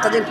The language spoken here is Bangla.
মাতাদের